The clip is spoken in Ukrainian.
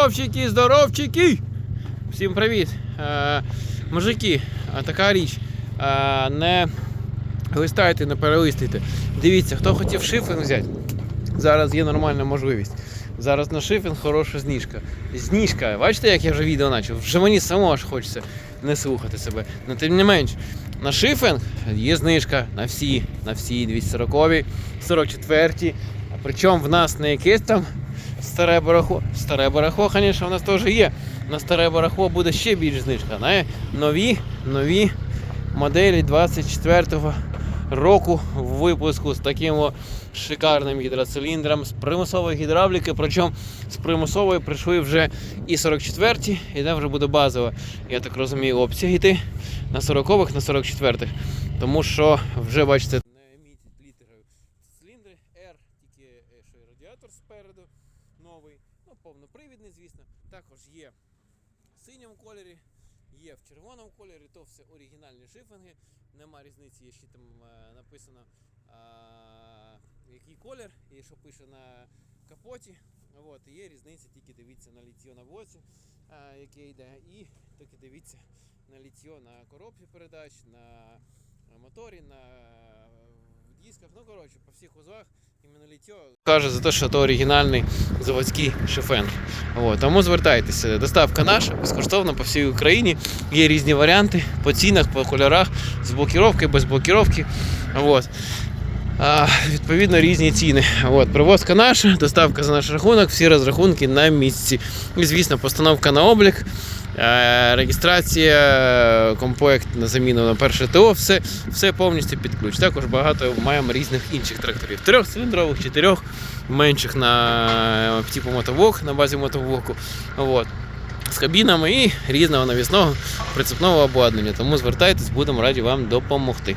Здоровчики, здоровчики! Всім привіт! Е, мужики, а така річ. Е, не листайте, не перелистуйте. Дивіться, хто хотів шифінг взяти, зараз є нормальна можливість. Зараз на шифінг хороша зніжка. Зніжка, бачите, як я вже відео почав? Вже мені само аж хочеться не слухати себе. Ну тим не менш, на шифінг є знижка на всі, на всі 240, 44. А причому в нас не якесь там старе барахло. Старе барахло, звісно, у нас теж є. На старе барахло буде ще більш знижка. На нові, нові моделі 24-го року випуску з таким шикарним гідроциліндром, з примусової гідравліки. Причому з примусової прийшли вже і 44-ті, і там вже буде базова, я так розумію, опція йти на 40-х, на 44-х. Тому що вже бачите, не мітять літери циліндри R, тільки е, і радіатор спереду новий, ну повнопривідний, звісно. Також є в синьому кольорі, є в червоному кольорі, то все оригінальні шифінги. Нема різниці, є ще там е, написано а, який колір, і що пише на капоті. От, є різниця, тільки дивіться на літьо на блоці, а, яке йде, і тільки дивіться на літьо на коробці передач, на моторі, на дисках. Ну, коротше, по всіх узлах іменно літьо каже за те, що це оригінальний заводський шифен. От, тому звертайтеся. Доставка наша безкоштовна по всій Україні. Є різні варіанти по цінах, по кольорах, з блокіровки, без блокіровки. От. А, відповідно, різні ціни. От, привозка наша, доставка за наш рахунок, всі розрахунки на місці. І, звісно, постановка на облік, реєстрація, е, комплект на заміну на перше ТО, все, все повністю під ключ. Також багато маємо різних інших тракторів. Трьохциліндрових, чотирьох, менших на е, типу мотовок, на базі мотовоку. От. З кабінами і різного навісного прицепного обладнання. Тому звертайтесь, будемо раді вам допомогти.